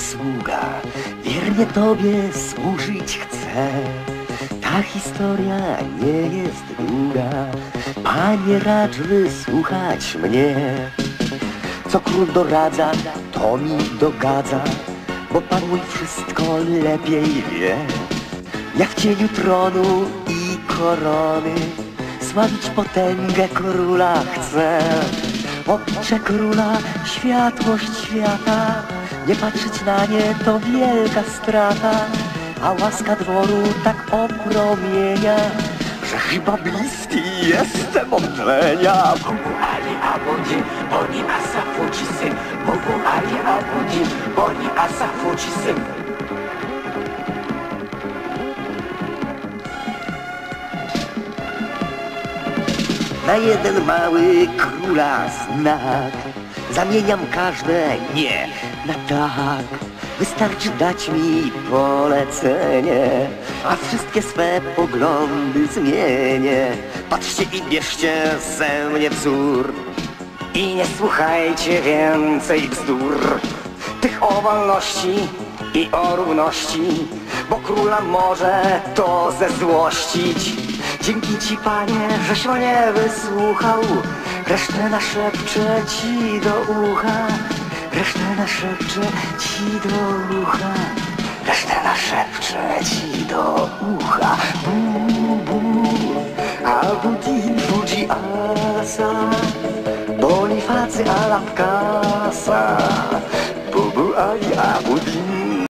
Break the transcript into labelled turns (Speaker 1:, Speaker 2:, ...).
Speaker 1: Panie, Tobie służyć chcę. Ta historia nie jest długa. Panie, racz wysłuchać mnie. Co król doradza, to mi dogadza, bo Pan mój wszystko lepiej wie. Ja w cieniu tronu i korony sławić potęgę króla chcę. Ocze króla, światłość świata, nie patrzeć na nie to wielka strata, a łaska dworu tak opromienia, że chyba bliski jestem omdlenia.
Speaker 2: Bogu Ali Abudin, Boni Asafu Cisim Bogu Ali Abudin, Boni Asafu Cisim
Speaker 1: Na jeden mały króla znak. Zamieniam każde nie na tak Wystarczy dać mi polecenie A wszystkie swe poglądy zmienię. Patrzcie i bierzcie ze mnie wzór.
Speaker 2: I nie słuchajcie więcej bzdur. Tych o wolności i o równości Bo króla może to zezłościć. Dzięki ci panie, żeś mnie wysłuchał. Resztę naszepczę ci do ucha Resztę naszepczę ci do ucha. Resztę naszepczę ci do ucha. Bu, bu, Abudin budzi asa. Bonifacy Alam Kasa Bubu Ali Abudin